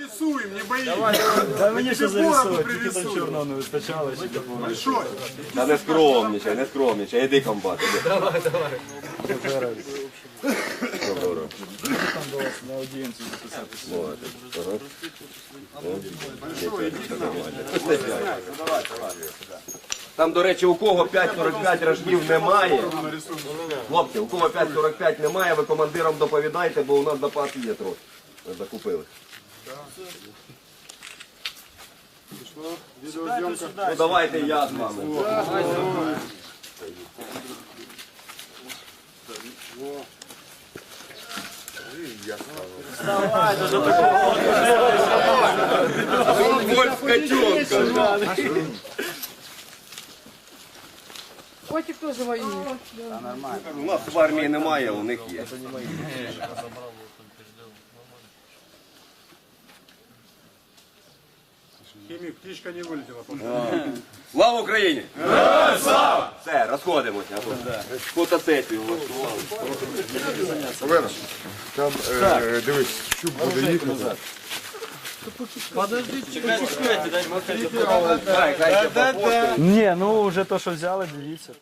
Рисуем, не боись. Та мені ще Бороду зарисувати, тільки там чорного не вистачало. ще такого. Большой. Та не скромничай, не скромничай, іди комбат. іди. Добре. Там до вас на аудієнцію записатися. Ага. Там, до речі, у кого 5,45 рожків немає. Хлопці, у кого 5,45 немає, ви командирам доповідайте, бо у нас запас є трохи. Ми закупили. Ну давайте я з вами. Вольф котенка. Котик тоже воює. У нас в армії немає, а у них є. Химик, птичка не вылетела. Слава Україні! Слава! Все, розходимося. Фотосесію влаштували. Олена, там е, дивись, щуп буде їхати. Хай, хай, ще попозже. Ні, ну вже то, що взяли, дивіться.